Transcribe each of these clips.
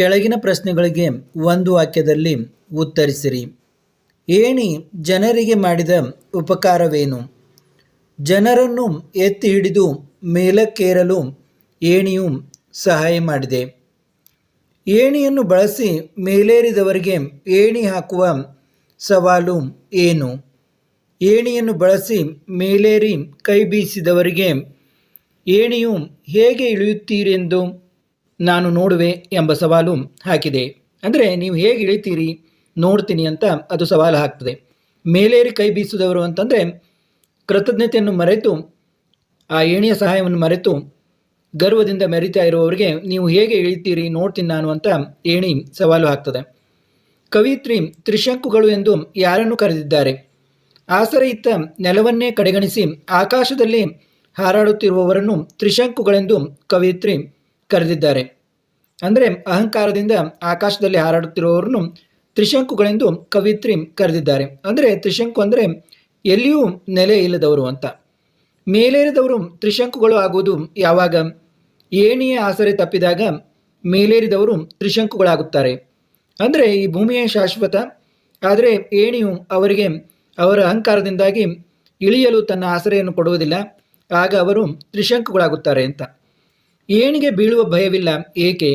ಕೆಳಗಿನ ಪ್ರಶ್ನೆಗಳಿಗೆ ಒಂದು ವಾಕ್ಯದಲ್ಲಿ ಉತ್ತರಿಸಿರಿ. ಏಣಿ ಜನರಿಗೆ ಮಾಡಿದ ಉಪಕಾರವೇನು? ಜನರನ್ನು ಎತ್ತಿ ಹಿಡಿದು ಮೇಲಕ್ಕೇರಲು ಏಣಿಯು ಸಹಾಯ ಮಾಡಿದೆ. ಏಣಿಯನ್ನು ಬಳಸಿ ಮೇಲೇರಿದವರಿಗೆ ಏಣಿ ಹಾಕುವ ಸವಾಲು ಏನು? ಏಣಿಯನ್ನು ಬಳಸಿ ಮೇಲೇರಿ ಕೈ ಬೀಸಿದವರಿಗೆ ಏಣಿಯು ಹೇಗೆ ಇಳಿಯುತ್ತೀರೆಂದು ನಾನು ನೋಡುವೆ ಎಂಬ ಸವಾಲು ಹಾಕಿದೆ. ಅಂದರೆ ನೀವು ಹೇಗೆ ಇಳಿತೀರಿ? ನೋಡ್ತೀನಿ ಅಂತ ಅದು ಸವಾಲು ಹಾಕ್ತದೆ. ಮೇಲೇರಿ ಕೈ ಬೀಸಿದವರು ಅಂತಂದರೆ ಕೃತಜ್ಞತೆಯನ್ನು ಮರೆತು, ಆ ಏಣಿಯ ಸಹಾಯವನ್ನು ಮರೆತು, ಗರ್ವದಿಂದ ಮೆರಿತಾ ಇರುವವರಿಗೆ ನೀವು ಹೇಗೆ ಇಳಿತೀರಿ, ನೋಡ್ತೀನಿ ನಾನು ಅಂತ ಏಣಿ ಸವಾಲು ಹಾಕ್ತದೆ. ಕವಿತ್ರಿ ತ್ರಿಶಂಕುಗಳು ಎಂದು ಯಾರನ್ನು ಕರೆದಿದ್ದಾರೆ? ಆಸರೆ ಇತ್ತ ನೆಲವನ್ನೇ ಕಡೆಗಣಿಸಿ ಆಕಾಶದಲ್ಲಿ ಹಾರಾಡುತ್ತಿರುವವರನ್ನು ತ್ರಿಶಂಕುಗಳೆಂದು ಕವಿತ್ರಿ ಕರೆದಿದ್ದಾರೆ. ಅಂದರೆ ಅಹಂಕಾರದಿಂದ ಆಕಾಶದಲ್ಲಿ ಹಾರಾಡುತ್ತಿರುವವರನ್ನು ತ್ರಿಶಂಕುಗಳೆಂದು ಕವಿತ್ರಿ ಕರೆದಿದ್ದಾರೆ. ಅಂದರೆ ತ್ರಿಶಂಕು ಅಂದರೆ ಎಲ್ಲಿಯೂ ನೆಲೆ ಇಲ್ಲದವರು ಅಂತ. ಮೇಲೇರಿದವರು ತ್ರಿಶಂಕುಗಳು ಆಗುವುದು ಯಾವಾಗ? ಏಣಿಯ ಆಸರೆ ತಪ್ಪಿದಾಗ ಮೇಲೇರಿದವರು ತ್ರಿಶಂಕುಗಳಾಗುತ್ತಾರೆ. ಅಂದರೆ ಈ ಭೂಮಿಯೇ ಶಾಶ್ವತ. ಆದರೆ ಏಣಿಯು ಅವರಿಗೆ ಅವರ ಅಹಂಕಾರದಿಂದಾಗಿ ಇಳಿಯಲು ತನ್ನ ಆಸರೆಯನ್ನು ಕೊಡುವುದಿಲ್ಲ. ಆಗ ಅವರು ತ್ರಿಶಂಕುಗಳಾಗುತ್ತಾರೆ ಅಂತ. ಏಣಿಗೆ ಬೀಳುವ ಭಯವಿಲ್ಲ, ಏಕೆ?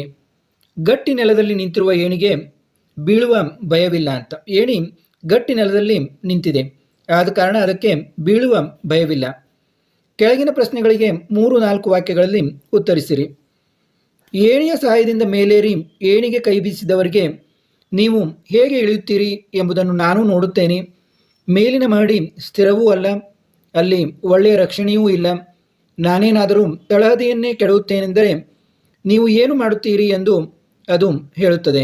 ಗಟ್ಟಿ ನೆಲದಲ್ಲಿ ನಿಂತಿರುವ ಏಣಿಗೆ ಬೀಳುವ ಭಯವಿಲ್ಲ ಅಂತ. ಏಣಿ ಗಟ್ಟಿ ನೆಲದಲ್ಲಿ ನಿಂತಿದೆ. ಆದ ಕಾರಣ ಅದಕ್ಕೆ ಬೀಳುವ ಭಯವಿಲ್ಲ. ಕೆಳಗಿನ ಪ್ರಶ್ನೆಗಳಿಗೆ ಮೂರು ನಾಲ್ಕು ವಾಕ್ಯಗಳಲ್ಲಿ ಉತ್ತರಿಸಿರಿ. ಏಣಿಯ ಸಹಾಯದಿಂದ ಮೇಲೇರಿ, ಏಣಿಗೆ ಕೈ ಬೀಸಿದವರಿಗೆ ನೀವು ಹೇಗೆ ಇಳಿಯುತ್ತೀರಿ ಎಂಬುದನ್ನು ನಾನು ನೋಡುತ್ತೇನೆ. ಮೇಲಿನ ಮಹಡಿ ಸ್ಥಿರವೂ ಅಲ್ಲ, ಅಲ್ಲಿ ಒಳ್ಳೆಯ ರಕ್ಷಣೆಯೂ ಇಲ್ಲ. ನಾನೇನಾದರೂ ತಳಹದಿಯನ್ನೇ ಕೆಡುತ್ತೇನೆಂದರೆ ನೀವು ಏನು ಮಾಡುತ್ತೀರಿ ಎಂದು ಅದು ಹೇಳುತ್ತದೆ.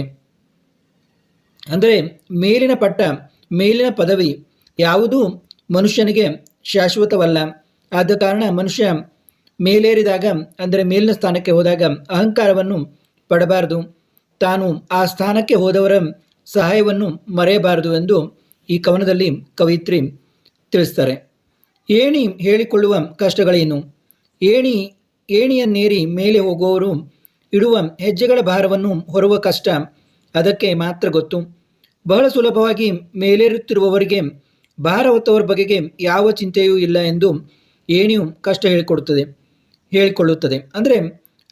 ಅಂದರೆ ಮೇಲಿನ ಪಟ್ಟ, ಮೇಲಿನ ಪದವಿ ಯಾವುದೂ ಮನುಷ್ಯನಿಗೆ ಶಾಶ್ವತವಲ್ಲ. ಆದ ಕಾರಣ ಮನುಷ್ಯ ಮೇಲೇರಿದಾಗ, ಅಂದರೆ ಮೇಲಿನ ಸ್ಥಾನಕ್ಕೆ ಹೋದಾಗ ಅಹಂಕಾರವನ್ನು ಪಡಬಾರದು. ತಾನು ಆ ಸ್ಥಾನಕ್ಕೆ ಹೋದವರ ಸಹಾಯವನ್ನು ಮರೆಯಬಾರದು ಎಂದು ಈ ಕವನದಲ್ಲಿ ಕವಿತ್ರಿ ತಿಳಿಸ್ತಾರೆ. ಏಣಿ ಹೇಳಿಕೊಳ್ಳುವ ಕಷ್ಟಗಳೇನು? ಏಣಿ, ಏಣಿಯನ್ನೇರಿ ಮೇಲೆ ಹೋಗುವವರು ಇಡುವ ಹೆಜ್ಜೆಗಳ ಭಾರವನ್ನು ಹೊರುವ ಕಷ್ಟ, ಅದಕ್ಕೆ ಮಾತ್ರ ಗೊತ್ತು. ಬಹಳ ಸುಲಭವಾಗಿ ಮೇಲೇರುತ್ತಿರುವವರಿಗೆ ಭಾರ ಹೊತ್ತವರ ಬಗೆಗೆ ಯಾವ ಚಿಂತೆಯೂ ಇಲ್ಲ ಎಂದು ಏಣಿಯು ಕಷ್ಟ ಹೇಳಿಕೊಡುತ್ತದೆ, ಹೇಳಿಕೊಳ್ಳುತ್ತದೆ. ಅಂದರೆ,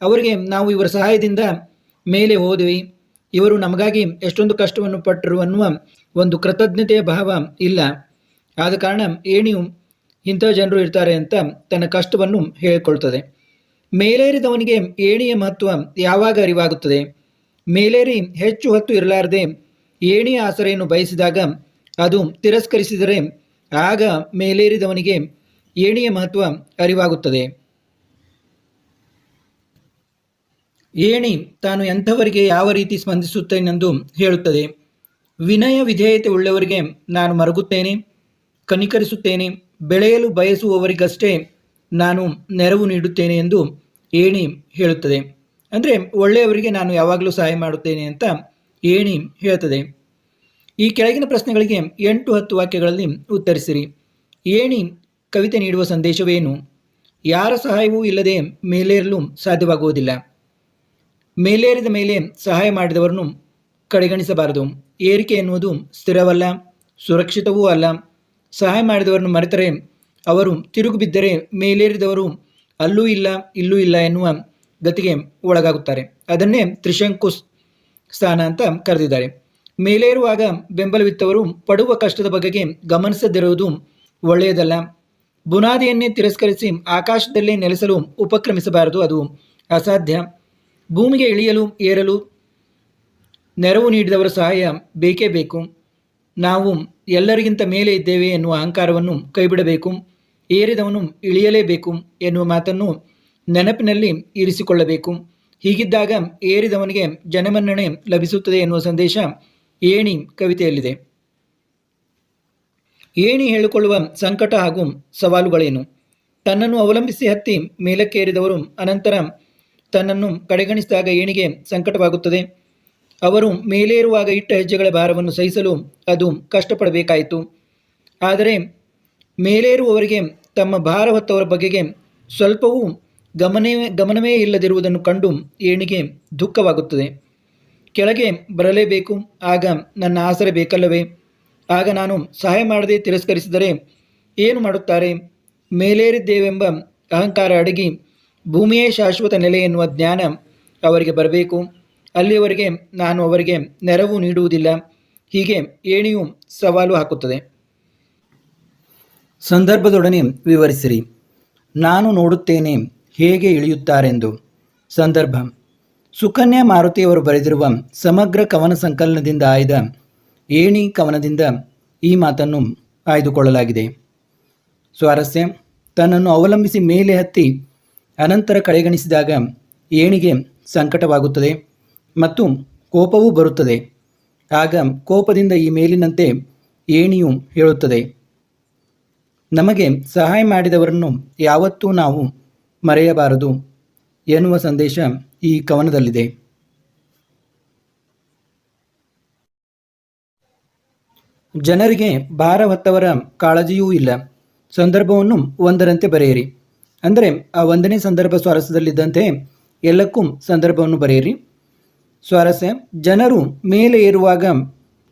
ಅವರಿಗೆ ನಾವು ಇವರ ಸಹಾಯದಿಂದ ಮೇಲೆ ಹೋದ್ವಿ. ಇವರು ನಮಗಾಗಿ ಎಷ್ಟೊಂದು ಕಷ್ಟವನ್ನು ಪಟ್ಟರು ಅನ್ನುವ ಒಂದು ಕೃತಜ್ಞತೆಯ ಭಾವ ಇಲ್ಲ. ಆದ ಕಾರಣ ಏಣಿಯು ಇಂಥ ಜನರು ಇರ್ತಾರೆ ಅಂತ ತನ್ನ ಕಷ್ಟವನ್ನು ಹೇಳಿಕೊಳ್ತದೆ. ಮೇಲೇರಿದವನಿಗೆ ಏಣಿಯ ಮಹತ್ವ ಯಾವಾಗ ಅರಿವಾಗುತ್ತದೆ? ಮೇಲೇರಿ ಹೆಚ್ಚು ಹೊತ್ತು ಇರಲಾರದೆ ಏಣಿಯ ಆಸರೆಯನ್ನು ಬಯಸಿದಾಗ ಅದು ತಿರಸ್ಕರಿಸಿದರೆ ಆಗ ಮೇಲೇರಿದವನಿಗೆ ಏಣಿಯ ಮಹತ್ವ ಅರಿವಾಗುತ್ತದೆ. ಏಣಿ ತಾನು ಎಂಥವರಿಗೆ ಯಾವ ರೀತಿ ಸ್ಪಂದಿಸುತ್ತೇನೆಂದು ಹೇಳುತ್ತದೆ. ವಿನಯ ವಿಧೇಯತೆ ಉಳ್ಳವರಿಗೆ ನಾನು ಮರಗುತ್ತೇನೆ, ಕನಿಕರಿಸುತ್ತೇನೆ ಬೆಳೆಯಲು ಬಯಸುವವರಿಗಷ್ಟೇ ನಾನು ನೆರವು ನೀಡುತ್ತೇನೆ ಎಂದು ಏಣಿ ಹೇಳುತ್ತದೆ. ಅಂದರೆ ಒಳ್ಳೆಯವರಿಗೆ ನಾನು ಯಾವಾಗಲೂ ಸಹಾಯ ಮಾಡುತ್ತೇನೆ ಅಂತ ಏಣಿ ಹೇಳುತ್ತದೆ ಈ ಕೆಳಗಿನ ಪ್ರಶ್ನೆಗಳಿಗೆ ಎಂಟು ಹತ್ತು ವಾಕ್ಯಗಳಲ್ಲಿ ಉತ್ತರಿಸಿರಿ. ಏಣಿ, ಕವಿತೆ ನೀಡುವ ಸಂದೇಶವೇನು? ಯಾರ ಸಹಾಯವೂ ಇಲ್ಲದೆ ಮೇಲೇರಲು ಸಾಧ್ಯವಾಗುವುದಿಲ್ಲ. ಮೇಲೇರಿದ ಮೇಲೆ ಸಹಾಯ ಮಾಡಿದವರನ್ನು ಕಡೆಗಣಿಸಬಾರದು. ಏರಿಕೆ ಎನ್ನುವುದು ಸ್ಥಿರವಲ್ಲ, ಸುರಕ್ಷಿತವೂ ಅಲ್ಲ ಸಹಾಯ ಮಾಡಿದವರನ್ನು ಮರೆತರೆ, ಅವರು ತಿರುಗು ಬಿದ್ದರೆ ಮೇಲೇರಿದವರು ಅಲ್ಲೂ ಇಲ್ಲ, ಇಲ್ಲೂ ಇಲ್ಲ ಎನ್ನುವ ಗತಿಗೆ ಒಳಗಾಗುತ್ತಾರೆ. ಅದನ್ನೇ ತ್ರಿಶಂಕು ಸ್ಥಾನ ಅಂತ ಕರೆದಿದ್ದಾರೆ. ಮೇಲೇರುವಾಗ ಬೆಂಬಲವಿತ್ತವರು ಪಡುವ ಕಷ್ಟದ ಬಗೆಗೆ ಗಮನಿಸದಿರುವುದು ಒಳ್ಳೆಯದಲ್ಲ. ಬುನಾದಿಯನ್ನೇ ತಿರಸ್ಕರಿಸಿ ಆಕಾಶದಲ್ಲೇ ನೆಲೆಸಲು ಉಪಕ್ರಮಿಸಬಾರದು, ಅದು ಅಸಾಧ್ಯ. ಭೂಮಿಗೆ ಇಳಿಯಲು, ಏರಲು ನೆರವು ನೀಡಿದವರ ಸಹಾಯ ಬೇಕೇ ಬೇಕು. ನಾವು ಎಲ್ಲರಿಗಿಂತ ಮೇಲೆ ಇದ್ದೇವೆ ಎನ್ನುವ ಅಹಂಕಾರವನ್ನು ಕೈಬಿಡಬೇಕು, ಏರಿದವನು ಇಳಿಯಲೇಬೇಕು ಎನ್ನುವ ಮಾತನ್ನು ನೆನಪಿನಲ್ಲಿ ಇರಿಸಿಕೊಳ್ಳಬೇಕು. ಹೀಗಿದ್ದಾಗ ಏರಿದವನಿಗೆ ಜನಮನ್ನಣೆ ಲಭಿಸುತ್ತದೆ ಎನ್ನುವ ಸಂದೇಶ ಏಣಿ ಕವಿತೆಯಲ್ಲಿದೆ. ಏಣಿ ಹೇಳಿಕೊಳ್ಳುವ ಸಂಕಟ ಹಾಗೂ ಸವಾಲುಗಳೇನು? ತನ್ನನ್ನು ಅವಲಂಬಿಸಿ ಹತ್ತಿ ಮೇಲಕ್ಕೇರಿದವರು ಅನಂತರ ತನ್ನನ್ನು ಕಡೆಗಣಿಸಿದಾಗ ಏಣಿಗೆ ಸಂಕಟವಾಗುತ್ತದೆ. ಅವರು ಮೇಲೇರುವಾಗ ಇಟ್ಟ ಹೆಜ್ಜೆಗಳ ಭಾರವನ್ನು ಸಹಿಸಲು ಅದು ಕಷ್ಟಪಡಬೇಕಾಯಿತು. ಆದರೆ ಮೇಲೇರುವವರಿಗೆ ತಮ್ಮ ಭಾರ ಹೊತ್ತವರ ಬಗೆಗೆ ಸ್ವಲ್ಪವೂ ಗಮನವೇ ಗಮನವೇ ಇಲ್ಲದಿರುವುದನ್ನು ಕಂಡು ಏಣಿಗೆ ದುಃಖವಾಗುತ್ತದೆ. ಕೆಳಗೆ ಬರಲೇಬೇಕು, ಆಗ ನನ್ನ ಆಸರೆ ಬೇಕಲ್ಲವೇ? ಆಗ ನಾನು ಸಹಾಯ ಮಾಡದೆ ತಿರಸ್ಕರಿಸಿದರೆ ಏನು ಮಾಡುತ್ತಾರೆ? ಮೇಲೇರಿದ್ದೇವೆಂಬ ಅಹಂಕಾರ ಅಡಗಿ ಭೂಮಿಯೇ ಶಾಶ್ವತ ನೆಲೆ ಎನ್ನುವ ಜ್ಞಾನ ಅವರಿಗೆ ಬರಬೇಕು. ಅಲ್ಲಿಯವರೆಗೆ ನಾನು ಅವರಿಗೆ ನೆರವು ನೀಡುವುದಿಲ್ಲ. ಹೀಗೆ ಏಣಿಯು ಸವಾಲು ಹಾಕುತ್ತದೆ. ಸಂದರ್ಭದೊಡನೆ ವಿವರಿಸಿರಿ. ನಾನು ನೋಡುತ್ತೇನೆ ಹೇಗೆ ಇಳಿಯುತ್ತಾರೆಂದು. ಸಂದರ್ಭ. ಸುಕನ್ಯಾ ಮಾರುತಿಯವರು ಬರೆದಿರುವ ಸಮಗ್ರ ಕವನ ಸಂಕಲನದಿಂದ ಆಯ್ದ ಏಣಿ ಕವನದಿಂದ ಈ ಮಾತನ್ನು ಆಯ್ದುಕೊಳ್ಳಲಾಗಿದೆ. ಸ್ವಾರಸ್ಯ. ತನ್ನನ್ನು ಅವಲಂಬಿಸಿ ಮೇಲೆ ಹತ್ತಿ ಅನಂತರ ಕಡೆಗಣಿಸಿದಾಗ ಏಣಿಗೆ ಸಂಕಟವಾಗುತ್ತದೆ. ಮತ್ತು ಕೋಪವೂ ಬರುತ್ತದೆ. ಆಗ ಕೋಪದಿಂದ ಈ ಮೇಲಿನಂತೆ ಏಣಿಯು ಹೇಳುತ್ತದೆ. ನಮಗೆ ಸಹಾಯ ಮಾಡಿದವರನ್ನು ಯಾವತ್ತೂ ನಾವು ಮರೆಯಬಾರದು ಎನ್ನುವ ಸಂದೇಶ ಈ ಕವನದಲ್ಲಿದೆ. ಜನರಿಗೆ ಭಾರ ಹೊತ್ತವರ ಕಾಳಜಿಯೂ ಇಲ್ಲ. ಸಂದರ್ಭವನ್ನು ಒಂದರಂತೆ ಬರೆಯಿರಿ. ಅಂದರೆ ಆ ಒಂದನೇ ಸಂದರ್ಭ ಸ್ವಾರಸ್ಯದಲ್ಲಿದ್ದಂತೆ ಎಲ್ಲಕ್ಕೂ ಸಂದರ್ಭವನ್ನು ಬರೆಯಿರಿ. ಸ್ವಾರಸ್ಯ ಜನರು ಮೇಲೆ ಏರುವಾಗ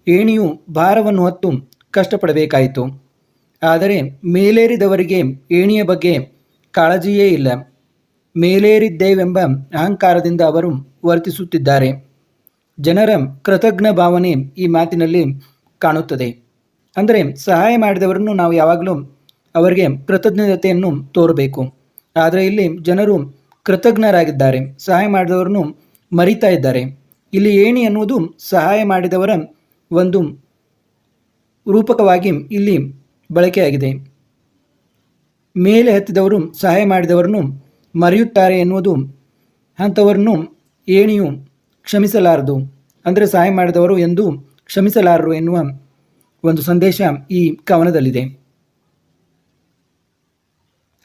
ಏಣಿಯು ಭಾರವನ್ನು ಹೊತ್ತು ಕಷ್ಟಪಡಬೇಕಾಯಿತು. ಆದರೆ ಮೇಲೇರಿದವರಿಗೆ ಏಣಿಯ ಬಗ್ಗೆ ಕಾಳಜಿಯೇ ಇಲ್ಲ. ಮೇಲೇರಿದ್ದೇವೆಂಬ ಅಹಂಕಾರದಿಂದ ಅವರು ವರ್ತಿಸುತ್ತಿದ್ದಾರೆ. ಜನರ ಕೃತಜ್ಞ ಭಾವನೆ ಈ ಮಾತಿನಲ್ಲಿ ಕಾಣುತ್ತದೆ. ಅಂದರೆ ಸಹಾಯ ಮಾಡಿದವರನ್ನು ನಾವು ಯಾವಾಗಲೂ ಅವರಿಗೆ ಕೃತಜ್ಞತೆಯನ್ನು ತೋರಬೇಕು. ಆದರೆ ಇಲ್ಲಿ ಜನರು ಕೃತಜ್ಞರಾಗಿದ್ದಾರೆ. ಸಹಾಯ ಮಾಡಿದವರನ್ನು ಮರಿತಾ ಇದ್ದಾರೆ. ಇಲ್ಲಿ ಏಣಿ ಅನ್ನುವುದು ಸಹಾಯ ಮಾಡಿದವರ ಒಂದು ರೂಪಕವಾಗಿ ಇಲ್ಲಿ ಬಳಕೆಯಾಗಿದೆ ಮೇಲೆ ಹತ್ತಿದವರು ಸಹಾಯ ಮಾಡಿದವರನ್ನು ಮರೆಯುತ್ತಾರೆ ಎನ್ನುವುದು ಅಂಥವರನ್ನು ಏಣಿಯು ಕ್ಷಮಿಸಲಾರದು. ಅಂದರೆ ಸಹಾಯ ಮಾಡಿದವರು ಎಂದು ಕ್ಷಮಿಸಲಾರರು ಎನ್ನುವ ಒಂದು ಸಂದೇಶ ಈ ಕವನದಲ್ಲಿದೆ.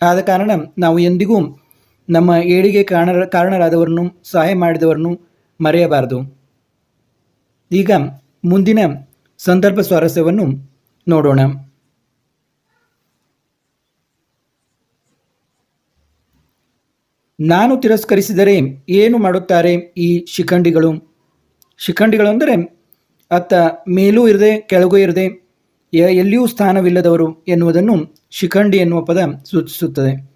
ಆದ ಕಾರಣ ನಾವು ಎಂದಿಗೂ ನಮ್ಮ ಏಳಿಗೆ ಕಾರಣ ಕಾರಣರಾದವರನ್ನು, ಸಹಾಯ ಮಾಡಿದವರನ್ನು ಮರೆಯಬಾರದು. ಈಗ ಮುಂದಿನ ಸಂದರ್ಭ ಸ್ವಾರಸ್ಯವನ್ನು ನೋಡೋಣ. ನಾನು ತಿರಸ್ಕರಿಸಿದರೆ ಏನು ಮಾಡುತ್ತಾರೆ ಈ ಶಿಖಂಡಿಗಳು? ಶಿಖಂಡಿಗಳು ಅಂದರೆ ಅತ್ತ ಮೇಲೂ ಇರದೆ ಕೆಳಗೂ ಇರದೆ ಎಲ್ಲಿಯೂ ಸ್ಥಾನವಿಲ್ಲದವರು ಎನ್ನುವುದನ್ನು ಶಿಖಂಡಿ ಎನ್ನುವ ಪದ ಸೂಚಿಸುತ್ತದೆ.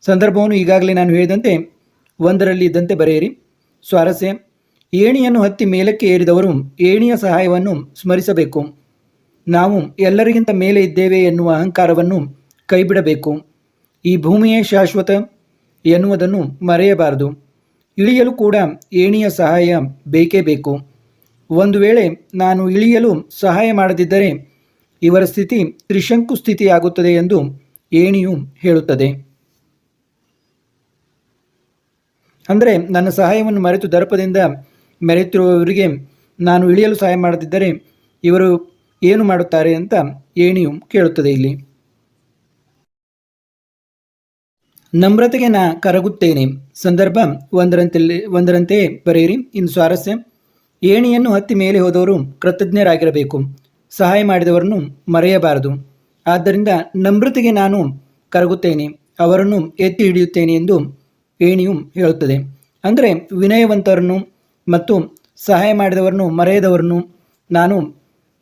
ಸಂದರ್ಭವನ್ನು ಈಗಾಗಲೇ ನಾನು ಹೇಳಿದಂತೆ ಒಂದರಲ್ಲಿ ಇದ್ದಂತೆ ಬರೆಯಿರಿ. ಸ್ವಾರಸ್ಯ ಏಣಿಯನ್ನು ಹತ್ತಿ ಮೇಲಕ್ಕೆ ಏರಿದವರು ಏಣಿಯ ಸಹಾಯವನ್ನು ಸ್ಮರಿಸಬೇಕು. ನಾವು ಎಲ್ಲರಿಗಿಂತ ಮೇಲೆ ಇದ್ದೇವೆ ಎನ್ನುವ ಅಹಂಕಾರವನ್ನು ಕೈಬಿಡಬೇಕು. ಈ ಭೂಮಿಯೇ ಶಾಶ್ವತ ಎನ್ನುವುದನ್ನು ಮರೆಯಬಾರದು. ಇಳಿಯಲು ಕೂಡ ಏಣಿಯ ಸಹಾಯ ಬೇಕೇ ಬೇಕು. ಒಂದು ವೇಳೆ ನಾನು ಇಳಿಯಲು ಸಹಾಯ ಮಾಡದಿದ್ದರೆ ಇವರ ಸ್ಥಿತಿ ತ್ರಿಶಂಕು ಸ್ಥಿತಿಯಾಗುತ್ತದೆ ಎಂದು ಏಣಿಯು ಹೇಳುತ್ತದೆ. ಅಂದರೆ ನನ್ನ ಸಹಾಯವನ್ನು ಮರೆತು ದರ್ಪದಿಂದ ಮೆರೆಯುತ್ತಿರುವವರಿಗೆ ನಾನು ಇಳಿಯಲು ಸಹಾಯ ಮಾಡದಿದ್ದರೆ ಇವರು ಏನು ಮಾಡುತ್ತಾರೆ ಅಂತ ಏಣಿಯು ಕೇಳುತ್ತದೆ ಇಲ್ಲಿ. ನಮ್ರತೆಗೆ ನಾ ಕರಗುತ್ತೇನೆ. ಸಂದರ್ಭ ಒಂದರಂತೆ ಒಂದರಂತೆ ಬರೆಯಿರಿ. ಇನ್ನು ಸ್ವಾರಸ್ಯ. ಏಣಿಯನ್ನು ಹತ್ತಿ ಮೇಲೆ ಹೋದವರು ಕೃತಜ್ಞರಾಗಿರಬೇಕು. ಸಹಾಯ ಮಾಡಿದವರನ್ನು ಮರೆಯಬಾರದು. ಆದ್ದರಿಂದ ನಮ್ರತೆಗೆ ನಾನು ಕರಗುತ್ತೇನೆ. ಅವರನ್ನು ಎತ್ತಿ ಹಿಡಿಯುತ್ತೇನೆ ಎಂದು ಏಣಿಯು ಹೇಳುತ್ತದೆ. ಅಂದರೆ ವಿನಯವಂತರನ್ನು ಮತ್ತು ಸಹಾಯ ಮಾಡಿದವರನ್ನು ಮರೆಯದವರನ್ನು ನಾನು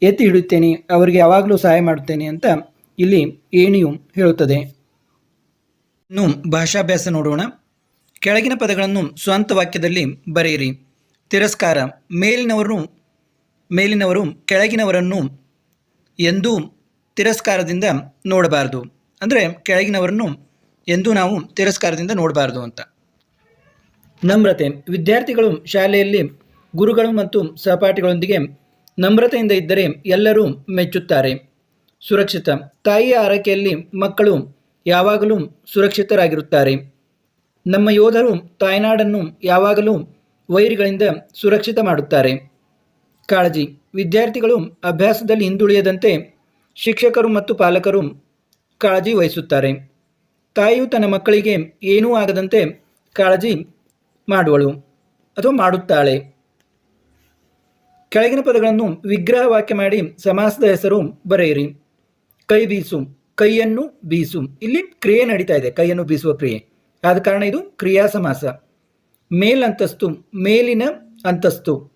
ಎತ್ತಿ ಹಿಡಿಯುತ್ತೇನೆ, ಅವರಿಗೆ ಯಾವಾಗಲೂ ಸಹಾಯ ಮಾಡುತ್ತೇನೆ ಅಂತ ಇಲ್ಲಿ ಏಣಿಯು ಹೇಳುತ್ತದೆ. ಇನ್ನು ಭಾಷಾಭ್ಯಾಸ ನೋಡೋಣ. ಕೆಳಗಿನ ಪದಗಳನ್ನು ಸ್ವಂತ ವಾಕ್ಯದಲ್ಲಿ ಬರೆಯಿರಿ. ತಿರಸ್ಕಾರ. ಮೇಲಿನವರು ಮೇಲಿನವರು ಕೆಳಗಿನವರನ್ನು ಎಂದೂ ತಿರಸ್ಕಾರದಿಂದ ನೋಡಬಾರದು. ಅಂದರೆ ಕೆಳಗಿನವರನ್ನು ಎಂದೂ ನಾವು ತಿರಸ್ಕಾರದಿಂದ ನೋಡಬಾರದು ಅಂತ. ನಮ್ರತೆ. ವಿದ್ಯಾರ್ಥಿಗಳು ಶಾಲೆಯಲ್ಲಿ ಗುರುಗಳು ಮತ್ತು ಸಹಪಾಠಿಗಳೊಂದಿಗೆ ನಮ್ರತೆಯಿಂದ ಇದ್ದರೆ ಎಲ್ಲರೂ ಮೆಚ್ಚುತ್ತಾರೆ. ಸುರಕ್ಷಿತ. ತಾಯಿಯ ಆರೈಕೆಯಲ್ಲಿ ಮಕ್ಕಳು ಯಾವಾಗಲೂ ಸುರಕ್ಷಿತರಾಗಿರುತ್ತಾರೆ. ನಮ್ಮ ಯೋಧರು ತಾಯ್ನಾಡನ್ನು ಯಾವಾಗಲೂ ವೈರಿಗಳಿಂದ ಸುರಕ್ಷಿತ ಮಾಡುತ್ತಾರೆ. ಕಾಳಜಿ. ವಿದ್ಯಾರ್ಥಿಗಳು ಅಭ್ಯಾಸದಲ್ಲಿ ಹಿಂದುಳಿಯದಂತೆ ಶಿಕ್ಷಕರು ಮತ್ತು ಪಾಲಕರು ಕಾಳಜಿ ವಹಿಸುತ್ತಾರೆ. ತಾಯಿಯು ತನ್ನ ಮಕ್ಕಳಿಗೆ ಏನೂ ಆಗದಂತೆ ಕಾಳಜಿ ಮಾಡುವಳು ಅಥವಾ ಮಾಡುತ್ತಾಳೆ. ಕೆಳಗಿನ ಪದಗಳನ್ನು ವಿಗ್ರಹ ವಾಕ್ಯ ಮಾಡಿ ಸಮಾಸದ ಹೆಸರು ಬರೆಯಿರಿ. ಕೈ ಬೀಸು, ಕೈಯನ್ನು ಬೀಸು. ಇಲ್ಲಿ ಕ್ರಿಯೆ ನಡೀತಾ ಇದೆ, ಕೈಯನ್ನು ಬೀಸುವ ಕ್ರಿಯೆ. ಆದ ಕಾರಣ ಇದು ಕ್ರಿಯಾ ಸಮಾಸ. ಮೇಲಂತಸ್ತು ಮೇಲಿನ ಅಂತಸ್ತು.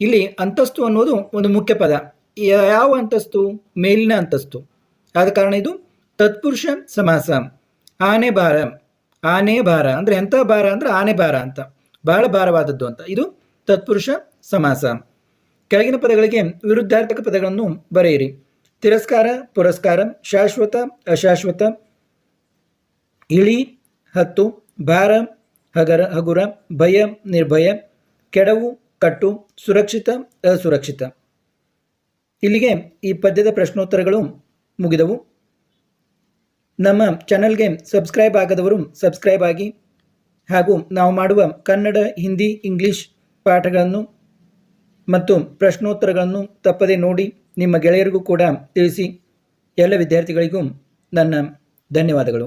ಇಲ್ಲಿ ಅಂತಸ್ತು ಅನ್ನೋದು ಒಂದು ಮುಖ್ಯ ಪದ. ಯಾವ ಅಂತಸ್ತು? ಮೇಲಿನ ಅಂತಸ್ತು. ಆದ ಕಾರಣ ಇದು ತತ್ಪುರುಷ ಸಮಾಸ. ಆನೆ ಭಾರ ಆನೆ ಭಾರ ಅಂದರೆ ಎಂಥ ಭಾರ ಅಂದರೆ ಆನೆ ಭಾರ ಅಂತ. ಬಹಳ ಭಾರವಾದದ್ದು ಅಂತ. ಇದು ತತ್ಪುರುಷ ಸಮಾಸ. ಕೆಳಗಿನ ಪದಗಳಿಗೆ ವಿರುದ್ಧಾರ್ಥಕ ಪದಗಳನ್ನು ಬರೆಯಿರಿ. ತಿರಸ್ಕಾರ, ಪುರಸ್ಕಾರ, ಶಾಶ್ವತ, ಅಶಾಶ್ವತ, ಇಳಿ, ಹತ್ತು, ಭಾರ, ಹಗರ, ಹಗುರ, ಭಯ, ನಿರ್ಭಯ, ಕೆಡವು, ಕಟ್ಟು, ಸುರಕ್ಷಿತ, ಅಸುರಕ್ಷಿತ. ಇಲ್ಲಿಗೆ ಈ ಪದ್ಯದ ಪ್ರಶ್ನೋತ್ತರಗಳು ಮುಗಿದವು. ನಮ್ಮ ಚಾನಲ್ಗೆ ಸಬ್ಸ್ಕ್ರೈಬ್ ಆಗದವರು ಸಬ್ಸ್ಕ್ರೈಬ್ ಆಗಿ. ಹಾಗೂ ನಾವು ಮಾಡುವ ಕನ್ನಡ, ಹಿಂದಿ, ಇಂಗ್ಲಿಷ್ ಪಾಠಗಳನ್ನು ಮತ್ತು ಪ್ರಶ್ನೋತ್ತರಗಳನ್ನು ತಪ್ಪದೆ ನೋಡಿ ನಿಮ್ಮ ಗೆಳೆಯರಿಗೂ ಕೂಡ ತಿಳಿಸಿ. ಎಲ್ಲ ವಿದ್ಯಾರ್ಥಿಗಳಿಗೂ ನನ್ನ ಧನ್ಯವಾದಗಳು.